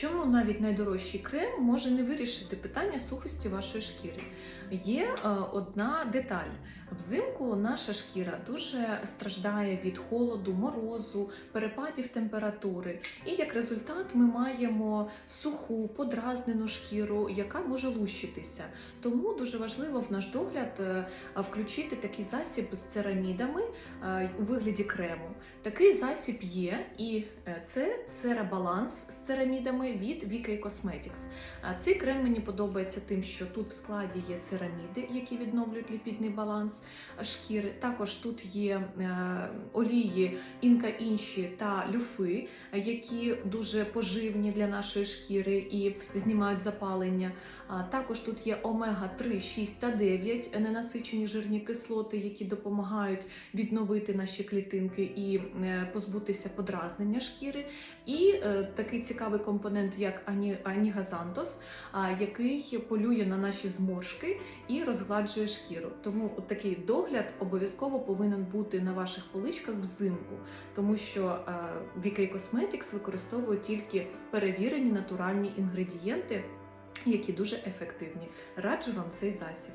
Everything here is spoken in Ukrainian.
Чому навіть найдорожчий крем може не вирішити питання сухості вашої шкіри? Є е, одна деталь. Взимку наша шкіра дуже страждає від холоду, морозу, перепадів температури, і як результат ми маємо суху, подразнену шкіру, яка може лущитися. Тому дуже важливо в наш догляд е, включити такий засіб з церамідами е, у вигляді крему. Такий засіб є, і е, це церабаланс з церамідами від VK Cosmetics. Цей крем мені подобається тим, що тут в складі є цераміди, які відновлюють ліпідний баланс шкіри. Також тут є е, олії інка інші та люфи, які дуже поживні для нашої шкіри і знімають запалення. Також тут є омега 3, 6 та 9 ненасичені жирні кислоти, які допомагають відновити наші клітинки і е, позбутися подразнення шкіри. І е, такий цікавий компонент, як ані, анігазантос, а, який полює на наші зморшки і розгладжує шкіру. Тому от такий догляд обов'язково повинен бути на ваших поличках взимку, тому що VK Cosmetics використовує тільки перевірені натуральні інгредієнти, які дуже ефективні. Раджу вам цей засіб.